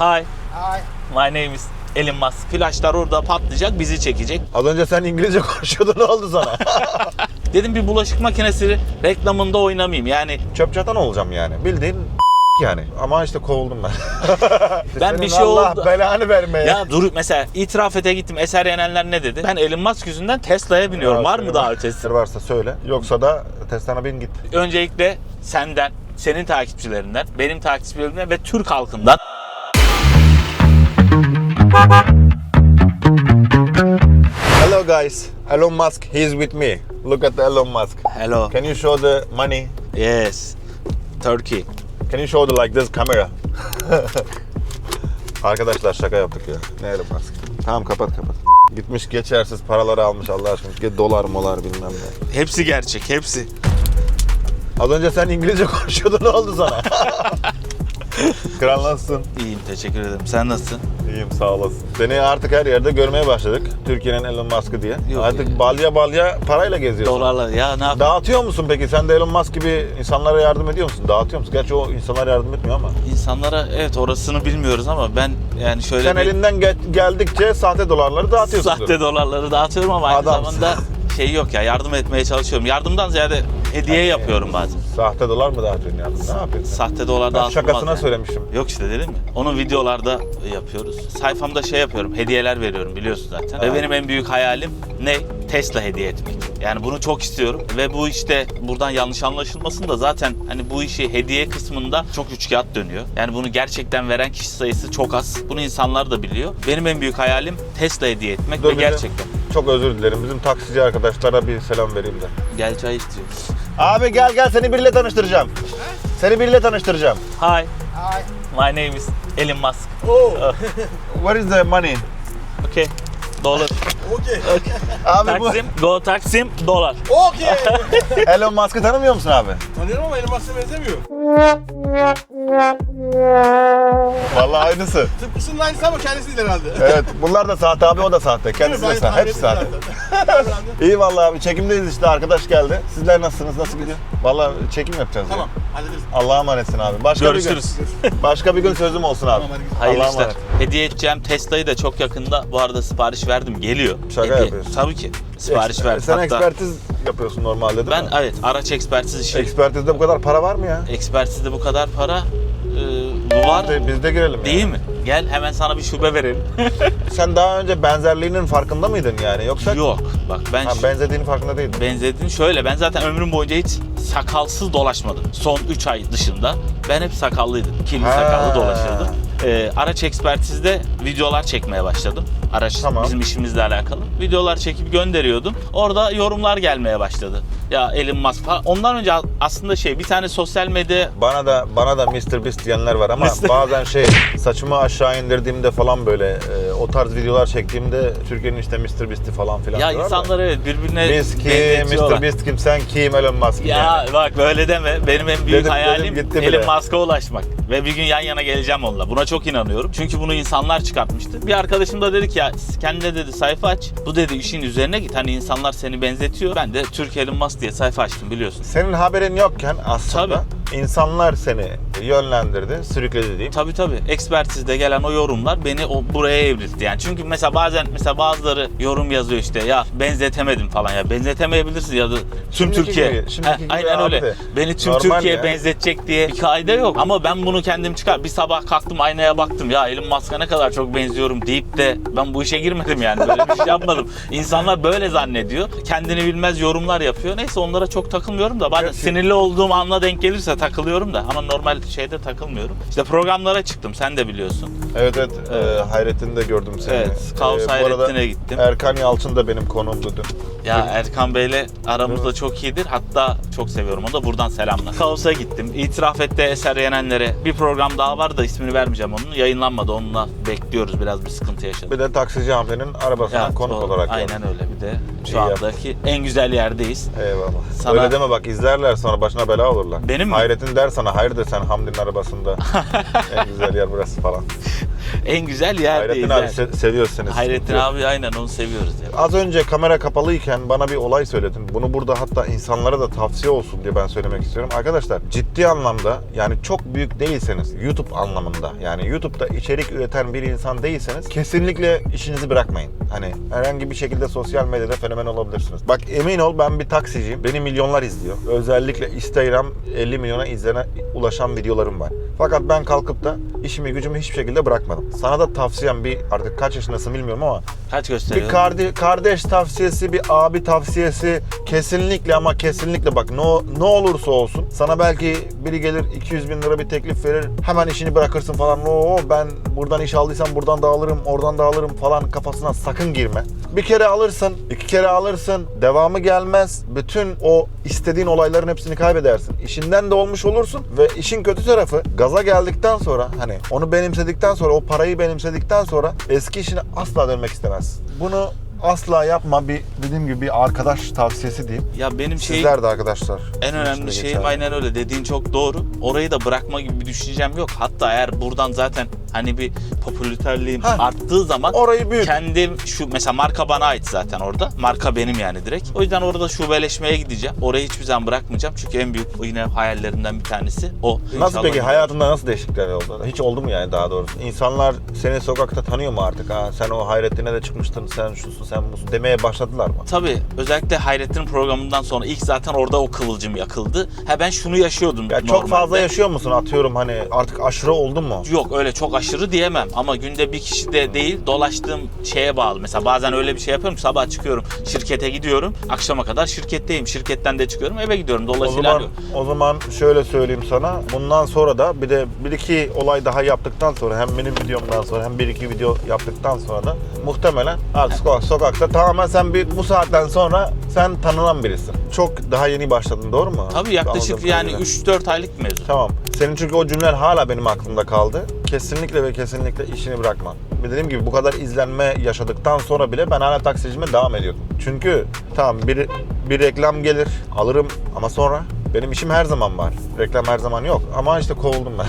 Hi, Hi. my name is Elon Musk. Flaşlar orada patlayacak, bizi çekecek. Az önce sen İngilizce konuşuyordun ne oldu sana? Dedim bir bulaşık makinesi reklamında oynamayayım. Yani Çöp çatan olacağım yani. Bildiğin yani. Ama işte kovuldum ben. Ben Senin bir şey Allah oldu. belanı vermeye. ya dur mesela itiraf ete gittim. Eser Yenenler ne dedi? Ben Elon Musk yüzünden Tesla'ya biniyorum. Var mı daha ötesi? Varsa söyle. Yoksa da Tesla'na bin git. Öncelikle senden, senin takipçilerinden, benim takipçilerimden ve Türk halkından Hello guys. Elon Musk, he's with me. Look at Elon Musk. Hello. Can you show the money? Yes. Turkey. Can you show the like this camera? Arkadaşlar şaka yaptık ya. Ne Elon Musk? Tamam kapat kapat. Gitmiş geçersiz paraları almış Allah aşkına. Dolar molar bilmem ne. Hepsi gerçek, hepsi. Az önce sen İngilizce konuşuyordun ne oldu sana? Kral nasılsın? İyiyim, teşekkür ederim. Sen nasılsın? İyiyim sağ olasın. Seni artık her yerde görmeye başladık. Türkiye'nin Elon Musk'ı diye. Yok artık ya. balya balya parayla geziyorsun. Dolarlar. Ya ne yap? Dağıtıyor musun peki? Sen de Elon Musk gibi insanlara yardım ediyor musun? Dağıtıyor musun? Gerçi o insanlara yardım etmiyor ama. İnsanlara evet orasını bilmiyoruz ama ben yani şöyle Sen bir elinden ge- geldikçe sahte dolarları dağıtıyorsun. sahte dolarları dağıtıyorum ama aynı Adamsın. zamanda şey yok ya yardım etmeye çalışıyorum. Yardımdan ziyade hediye yapıyorum bazen. Sahte dolar mı dağıtıyorsun yani? Ne yapıyorsun? Sahte dolar Ben dağıtılmaz şakasına yani. söylemişim. Yok işte dedim mi? Onu videolarda yapıyoruz. Sayfamda şey yapıyorum. Hediyeler veriyorum biliyorsun zaten. Ve benim en büyük hayalim ne? Tesla hediye etmek. Yani bunu çok istiyorum. Ve bu işte buradan yanlış anlaşılmasın da zaten hani bu işi hediye kısmında çok üçkağıt dönüyor. Yani bunu gerçekten veren kişi sayısı çok az. Bunu insanlar da biliyor. Benim en büyük hayalim Tesla hediye etmek Dur ve de- gerçekten. Çok özür dilerim. Bizim taksici arkadaşlara bir selam vereyim de. Gel çay istiyoruz. Abi gel gel seni biriyle tanıştıracağım. Seni biriyle tanıştıracağım. Hi, Hi. my name is Elon Musk. Oh. Where is the money? Okay. Dolar. Okay. Abi bu Taksim, go Taksim, dolar. Okay. Elon Musk'ı tanımıyor musun abi? Tanıyorum ama Elon Musk'a benzemiyor. Vallahi aynısı. Tıpkısının aynısı ama kendisi değil herhalde. Evet bunlar da sahte abi o da sahte. Kendisi de sahte. Hepsi sahte. İyi vallahi abi çekimdeyiz işte arkadaş geldi. Sizler nasılsınız? Nasıl gidiyor? Vallahi çekim yapacağız. ya. tamam hallederiz. Allah'a emanetsin abi. Başka Görüşürüz. bir gün. Başka bir gün sözüm olsun abi. Tamam. Hayırlı işler. emanet. Hediye edeceğim Tesla'yı da çok yakında bu arada sipariş verdim. Geliyor. Şaka Hediye- yapıyorsun. Tabii ki. Sipariş verdim. Sen Hatta ekspertiz yapıyorsun normalde değil ben mi? evet araç ekspertiz işi. Ekspertizde bu kadar para var mı ya? Ekspertizde bu kadar para e, var. Biz de, biz de girelim Değil yani. mi? Gel hemen sana bir şube verelim. Sen daha önce benzerliğinin farkında mıydın yani? Yoksa Yok. Bak ben Ha, benzediğinin farkında değildin. benzediğim şöyle. Ben zaten ömrüm boyunca hiç sakalsız dolaşmadım. Son 3 ay dışında. Ben hep sakallıydım. Kirli Ha. sakallı dolaşırdım. Ee, araç ekspertizde videolar çekmeye başladım. Araç Tamam. bizim işimizle alakalı. Videolar çekip gönderiyordum. Orada yorumlar gelmeye başladı. Ya Elon Musk falan. Ondan önce aslında şey bir tane sosyal medya Bana da bana da Mr. Beast diyenler var ama bazen şey saçımı aşağı indirdiğimde falan böyle e, o tarz videolar çektiğimde Türkiye'nin işte Mr. Beast'i falan filan ya diyorlar da. insanlar evet birbirine Biz kim, benzetiyorlar. Mr. Beast kim, sen kim, Elon Musk Ya yani. bak böyle deme. Benim en büyük Dedim, hayalim dedim, gitti Elon. Musk'a ulaşmak. Ve bir gün yan yana geleceğim onunla. Buna çok inanıyorum. Çünkü bunu insanlar çıkartmıştı. Bir arkadaşım da dedi ki ya kendine dedi sayfa aç. Bu dedi işin üzerine git. Hani insanlar seni benzetiyor. Ben de Türk Elon Musk diye sayfa açtım biliyorsun. Senin haberin yokken aslında Tabii. İnsanlar seni yönlendirdi, sürükledi diyeyim. Tabii tabii. Ekspertizde gelen o yorumlar beni o buraya evrildi. Yani çünkü mesela bazen mesela bazıları yorum yazıyor işte ya benzetemedim falan ya benzetemeyebilirsin ya da tüm Şimdiki Türkiye. gibi, şimdiki Heh, gibi aynen öyle. de. Beni tüm Normal Türkiye ya. benzetecek diye bir kaide yok. Ama ben bunu kendim çıkar. Bir sabah kalktım aynaya baktım ya Elon Musk'a ne kadar çok benziyorum deyip de ben bu işe girmedim yani. Böyle bir şey yapmadım. İnsanlar böyle zannediyor. Kendini bilmez yorumlar yapıyor. Neyse onlara çok takılmıyorum da bazen sinirli olduğum anla denk gelirse takılıyorum da ama normal şeyde takılmıyorum. İşte programlara çıktım sen de biliyorsun. Evet evet, Evet. E, Hayrettin'de gördüm seni. Evet, Kaos bu arada Hayrettin'e gittim. Erkan Yalçın da benim konuğumdu dün. Ya Erkan Bey'le aramız da çok iyidir. Hatta çok seviyorum onu da buradan selamlar. Kaos'a gittim. İtiraf etti Eser Yenenler'e. Bir program daha var da ismini vermeyeceğim onun. Yayınlanmadı. Onunla bekliyoruz. Biraz bir sıkıntı yaşadık. Bir de taksici Hamle'nin arabasına Ya, konuk doğru. olarak Aynen geldim. öyle. Bir de şu İyi yaptın. andaki en güzel yerdeyiz. Eyvallah. Sana- Öyle deme bak izlerler sonra başına bela olurlar. Benim mi? Hayrettin der sana hayır de sen Hamdi'nin arabasında en güzel yer burası falan. En güzel yerdeyiz. Hayrettin abi yani. se- seviyoruz seni. Hayrettin yok. abi aynen onu seviyoruz ya. Az önce kamera kapalıyken bana bir olay söyledin. Bunu burada hatta insanlara da tavsiye olsun diye ben söylemek istiyorum. Arkadaşlar ciddi anlamda yani çok büyük değilseniz YouTube anlamında yani YouTube'da içerik üreten bir insan değilseniz kesinlikle işinizi bırakmayın. Hani herhangi bir şekilde sosyal medyada fenomen olabilirsiniz. Bak emin ol ben bir taksiciyim. Beni milyonlar izliyor. Özellikle Instagram 50 milyona izlene ulaşan videolarım var. Fakat ben kalkıp da işimi gücümü hiçbir şekilde bırakmadım. Sana da tavsiyem bir artık kaç yaşındasın bilmiyorum ama Kaç bir gösteriyor? kardeş, tavsiyesi, bir abi tavsiyesi kesinlikle ama kesinlikle bak ne, ne olursa olsun sana belki biri gelir 200 bin lira bir teklif verir hemen işini bırakırsın falan o ben buradan iş aldıysam buradan da alırım oradan da alırım falan kafasına sakın girme. Bir kere alırsın, iki kere alırsın, devamı gelmez. Bütün o istediğin olayların hepsini kaybedersin. İşinden de olmuş olursun ve işin kötü tarafı gaza geldikten sonra hani onu benimsedikten sonra o parayı benimsedikten sonra eski işine asla dönmek istemez. Bunu asla yapma bir dediğim gibi bir arkadaş tavsiyesi diyeyim. Ya benim şey Sizler de arkadaşlar. en önemli geçerli. aynen öyle dediğin çok doğru. Orayı da bırakma gibi bir düşüncem yok. Hatta eğer buradan zaten hani bir popülerliğim Ha. arttığı zaman Orayı büyüt. kendim şu mesela marka bana ait zaten orada. Marka benim yani direkt. O yüzden orada şubeleşmeye gideceğim. Orayı hiçbir zaman bırakmayacağım. Çünkü en büyük yine hayallerimden bir tanesi o. Nasıl İnşallah peki hayatında nasıl değişiklikler oldu? Hiç oldu mu yani daha doğrusu? İnsanlar seni sokakta tanıyor mu artık? Ha, sen o Hayrettin'e de çıkmıştın, sen şusun, sen busun demeye başladılar mı? Tabii özellikle Hayrettin'in programından sonra ilk zaten orada o kıvılcım yakıldı. Ha ben şunu yaşıyordum Ya normalde. çok fazla yaşıyor musun atıyorum hani artık aşırı oldun mu? Yok öyle çok aşırı diyemem ama günde bir kişi de değil dolaştığım şeye bağlı. Mesela bazen öyle bir şey yapıyorum sabah çıkıyorum şirkete gidiyorum akşama kadar şirketteyim. Şirketten de çıkıyorum eve gidiyorum O dolayısıyla zaman, o zaman şöyle söyleyeyim sana. Bundan sonra da bir de bir iki olay daha yaptıktan sonra hem benim videomdan sonra hem bir iki video yaptıktan sonra da muhtemelen artık sokak- sokakta tamamen sen bir bu saatten sonra sen tanınan birisin. Çok daha yeni başladın doğru mu? tabii yaklaşık yani kadarıyla. 3-4 aylık bir mevzu. Tamam. Senin çünkü o cümleler hala benim aklımda kaldı. Kesinlikle ve kesinlikle işini bırakma. Ve dediğim gibi bu kadar izlenme yaşadıktan sonra bile ben hala taksicime devam ediyordum. Çünkü tamam bir, bir reklam gelir alırım ama sonra benim işim her zaman var. Reklam her zaman yok. Ama işte kovuldum ben.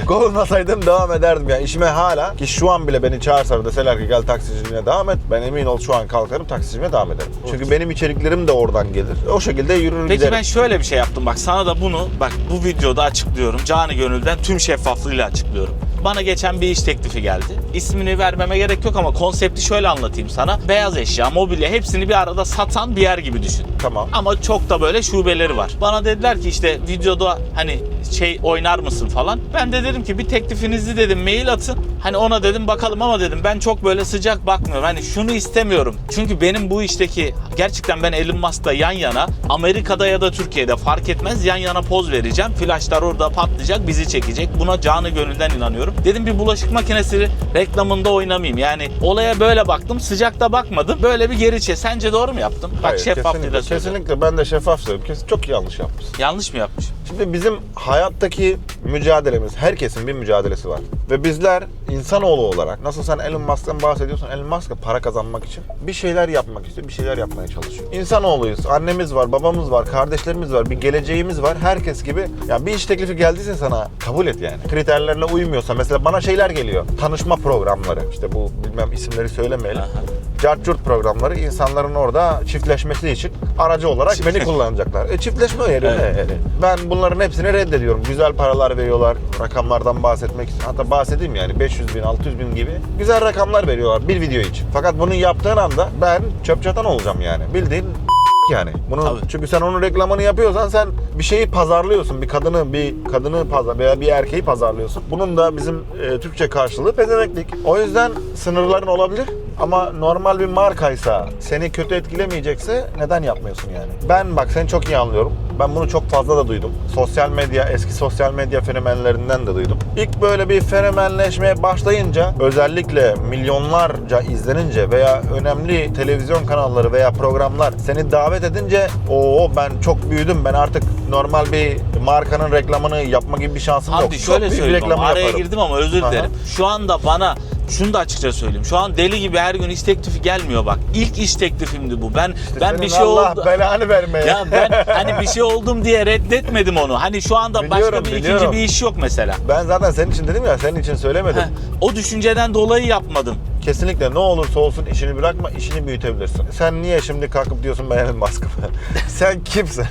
Kovulmasaydım devam ederdim ya. İşime hala ki şu an bile beni çağırsalar deseler ki gel taksiciliğine devam et. Ben emin ol şu an kalkarım taksiciliğine devam ederim. Çünkü benim içeriklerim de oradan gelir. O şekilde yürür Peki giderim. ben şöyle bir şey yaptım bak sana da bunu bak bu videoda açıklıyorum. Canı gönülden tüm şeffaflığıyla açıklıyorum. Bana geçen bir iş teklifi geldi. İsmini vermeme gerek yok ama konsepti şöyle anlatayım sana. Beyaz eşya, mobilya hepsini bir arada satan bir yer gibi düşün. Tamam. Ama çok da böyle şubeleri var. Bana dediler ki işte videoda hani şey oynar mısın falan. Ben de dedim ki bir teklifinizi dedim mail atın. Hani ona dedim bakalım ama dedim ben çok böyle sıcak bakmıyorum. Hani şunu istemiyorum. Çünkü benim bu işteki gerçekten ben Elon Musk'la yan yana Amerika'da ya da Türkiye'de fark etmez yan yana poz vereceğim. Flaşlar orada patlayacak bizi çekecek. Buna canı gönülden inanıyorum. Dedim bir bulaşık makinesi reklamında oynamayayım. Yani olaya böyle baktım. Sıcakta bakmadım. Böyle bir geri çe. Sence doğru mu yaptım? Bak Hayır, şeffaflığıyla kesinlikle. Kesinlikle ben de şeffaf söylüyorum. Kesin çok yanlış yapmışsın. Yanlış mı yapmışım? Şimdi bizim hayattaki mücadelemiz, herkesin bir mücadelesi var. Ve bizler insanoğlu olarak, nasıl sen Elon Musk'tan bahsediyorsan Elon Musk'a para kazanmak için bir şeyler yapmak istiyor, bir şeyler yapmaya çalışıyor. İnsanoğluyuz, annemiz var, babamız var, kardeşlerimiz var, bir geleceğimiz var. Herkes gibi ya bir iş teklifi geldiyse sana kabul et yani. Kriterlerine uymuyorsa mesela bana şeyler geliyor. Tanışma programları. İşte bu bilmem isimleri söylemeyelim. Aha. Cartcurt programları insanların orada çiftleşmesi için aracı olarak beni kullanacaklar. E çiftleşme yeri Evet. yani? Ben bunların hepsini reddediyorum. Güzel paralar veriyorlar. Rakamlardan bahsetmek için. Hatta bahsedeyim yani 500 bin, 600 bin gibi. Güzel rakamlar veriyorlar bir video için. Fakat bunu yaptığın anda ben çöp çatan olacağım yani. Bildiğin yani. Bunu Tabii. çünkü sen onun reklamını yapıyorsan sen bir şeyi pazarlıyorsun. Bir kadını bir kadını pazar veya bir erkeği pazarlıyorsun. Bunun da bizim e, Türkçe karşılığı pezemeklik. O yüzden sınırların olabilir ama normal bir markaysa seni kötü etkilemeyecekse neden yapmıyorsun yani? Ben bak seni çok iyi anlıyorum. Ben bunu çok fazla da duydum. Sosyal medya, eski sosyal medya fenomenlerinden de duydum. İlk böyle bir fenomenleşmeye başlayınca özellikle milyonlarca izlenince veya önemli televizyon kanalları veya programlar seni davet edince o ben çok büyüdüm ben artık normal bir markanın reklamını yapma gibi bir şansım yok. Hamdi Çok şöyle büyük söyleyeyim reklamı araya yaparım. girdim ama özür Aha. dilerim. Şu anda bana şunu da açıkça söyleyeyim. Şu an deli gibi her gün iş teklifi gelmiyor bak. İlk iş teklifimdi bu. Ben ben Senin bir şey Allah oldu. belanı vermeye. Ya ben hani bir şey oldum diye reddetmedim onu. Hani şu anda başka Biliyorum, bir biliyorum. ikinci bir iş yok mesela. Ben zaten senin için dedim ya senin için söylemedim. Heh, o düşünceden dolayı yapmadım. Kesinlikle ne olursa olsun işini bırakma, işini büyütebilirsin. Sen niye şimdi kalkıp diyorsun ben Elon Musk'ım? Sen kimsin?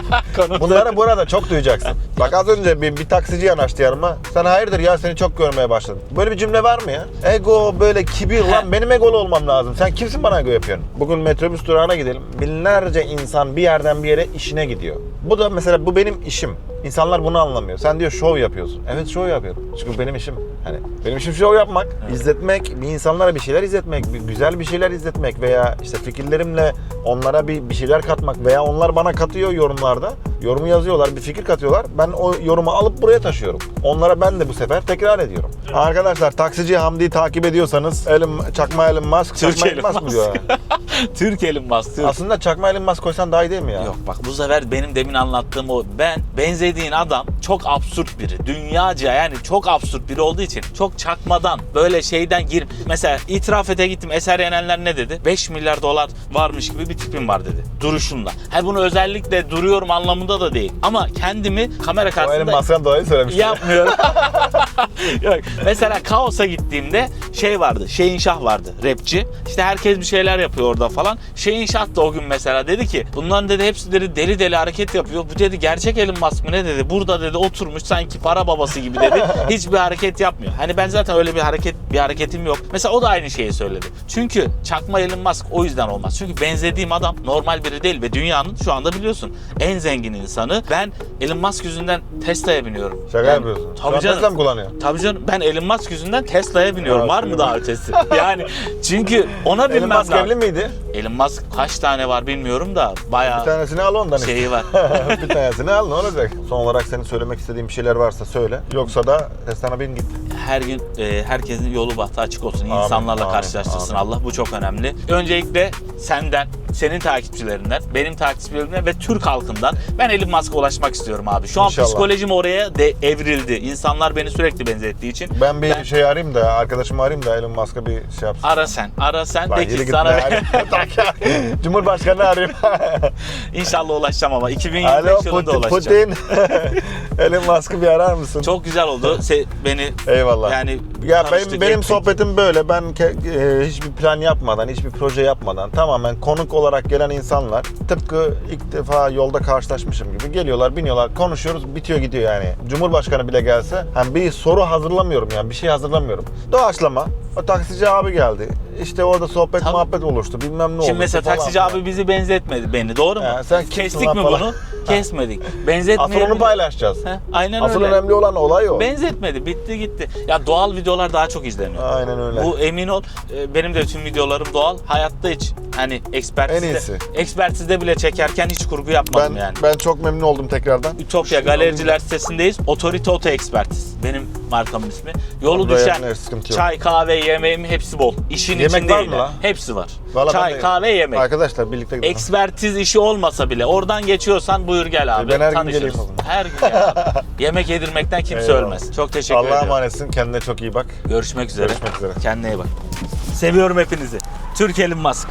Bunları burada çok duyacaksın. Bak az önce bir, bir taksici yanaştı yanıma. Sen hayırdır ya seni çok görmeye başladım. Böyle bir cümle var mı ya? Ego böyle kibir lan benim egolu olmam lazım. Sen kimsin bana ego yapıyorsun? Bugün metrobüs durağına gidelim. Binlerce insan bir yerden bir yere işine gidiyor. Bu da mesela bu benim işim. İnsanlar bunu anlamıyor. Sen diyor şov yapıyorsun. Evet şov yapıyorum. Çünkü benim işim. Hani benim işim şov yapmak, izletmek, bir insanlara bir şeyler izletmek, bir güzel bir şeyler izletmek veya işte fikirlerimle onlara bir, bir şeyler katmak veya onlar bana katıyor yorumlarda. Yorumu yazıyorlar, bir fikir katıyorlar. Ben o yorumu alıp buraya taşıyorum. Onlara ben de bu sefer tekrar ediyorum. Arkadaşlar taksici Hamdi'yi takip ediyorsanız Elon, çakma Elon Musk, Türk çakma Elon Musk mı diyor? Türk Elon Musk. Türk. Aslında çakma Elon Musk koysan daha iyi değil mi ya? Yok bak bu sefer benim demin anlattığım o ben benzediğin adam çok absürt biri. Dünyaca yani çok absürt biri olduğu için çok çakmadan böyle şeyden gir. Mesela itiraf ete gittim Eser Yenenler ne dedi? 5 milyar dolar varmış gibi bir tipim var dedi. Duruşumla. Ha bunu özellikle duruyorum anlamında da değil. Ama kendimi kamera O karşısında Musk'tan dolayı söylemiş. yapmıyorum. Yok. Mesela Kaos'a gittiğimde şey vardı. Şeyin Şah vardı. Rapçi. İşte herkes bir şeyler yapıyor orada falan. Şeyin Şah da o gün mesela dedi ki bunların dedi hepsi dedi deli deli hareket yapıyor. Bu dedi gerçek Elon Musk mı ne dedi? Burada dedi oturmuş sanki para babası gibi dedi. Hiçbir hareket yapmıyor. Hani ben zaten öyle bir hareket bir hareketim yok. Mesela o da aynı şeyi söyledi. Çünkü çakma Elon Musk o yüzden olmaz. Çünkü benzediğim adam normal biri değil ve dünyanın şu anda biliyorsun en zengin insanı. Ben Elon Musk yüzünden Tesla'ya biniyorum. Şaka Yani yapıyorsun. Tabii an canım. Tesla mı kullanıyor? Tabii canım ben Elon Musk yüzünden Tesla'ya biniyorum. Var mı daha ötesi? Yani çünkü ona Elon binmem Musk lazım. evli miydi? Elon Musk kaç tane var bilmiyorum da Bir bayağı tanesini al ondan işte. şeyi var. bir tanesini al ne olacak? Son olarak senin söylemek istediğin bir şeyler varsa söyle. Yoksa da Tesla'na bin git. Her gün e, herkesin yolu bahtı açık olsun. Amin, İnsanlarla amin, karşılaştırsın amin. Allah. Bu çok önemli. Öncelikle senden, senin takipçilerinden, benim takipçilerimden ve Türk halkından ben Elon Musk'a ulaşmak istiyorum abi. Şu an İnşallah. psikolojim oraya de evrildi. İnsanlar beni sürekli benzettiği için. Ben bir Ben- şey arayayım da arkadaşımı arayayım da Elon Musk'a bir şey yapsın. Ara sen, ara sen Lan de ki sana. Cumhurbaşkanı arayayım. İnşallah ulaşacağım ama 2025 Alo yılında Putin. ulaşacağım. Putin. Elon Musk'ı bir arar mısın? Çok güzel oldu. Se- beni Eyvallah. Yani ya benim, benim ettik. sohbetim böyle. Ben e, hiçbir plan yapmadan, hiçbir proje yapmadan tamamen konuk olarak gelen insanlar tıpkı ilk defa yolda karşılaşmışım gibi geliyorlar, biniyorlar, konuşuyoruz, bitiyor gidiyor yani. Cumhurbaşkanı bile gelse hani bir soru hazırlamıyorum yani bir şey hazırlamıyorum. Doğaçlama. O taksici abi geldi. İşte orada sohbet Tabii. muhabbet oluştu. Bilmem ne oldu. Şimdi mesela falan taksici filan. abi bizi benzetmedi beni doğru mu? He, sen Kestik mi falan. bunu? Kesmedik. Asıl Benzetmeyelim. onu paylaşacağız. He, Aynen Asıl öyle. önemli olan olay o. Benzetmedi. Bitti gitti. Ya doğal videolar daha çok izleniyor. Aynen öyle. Bu emin ol e, benim de tüm videolarım doğal. Hayatta hiç hani ekspertizde, En iyisi. ekspertizde bile çekerken hiç kurgu yapmadım ben yani. ben çok memnun oldum tekrardan. Ütopya Galericiler sitesindeyiz. Otorite Oto Ekspertiz. Benim markamın ismi. Yolu Burada düşen sıkıntı yok. çay, kahve, yemeğim hepsi bol. İşin Yemek içinde var mı lan? Hepsi var. Vallahi çay, de- kahve, yemek. Arkadaşlar birlikte gidelim. Ekspertiz işi olmasa bile oradan geçiyorsan buyur gel abi. Ben her gün Tanışırız. geleyim o zaman. Her gün gel abi. Yemek yedirmekten kimse Eyvallah. ölmez. Çok teşekkür Allah'a ediyorum. emanetsin. Kendine çok iyi bak. Görüşmek üzere. Görüşmek üzere. Kendine iyi bak. Seviyorum hepinizi. Türk Elon Musk.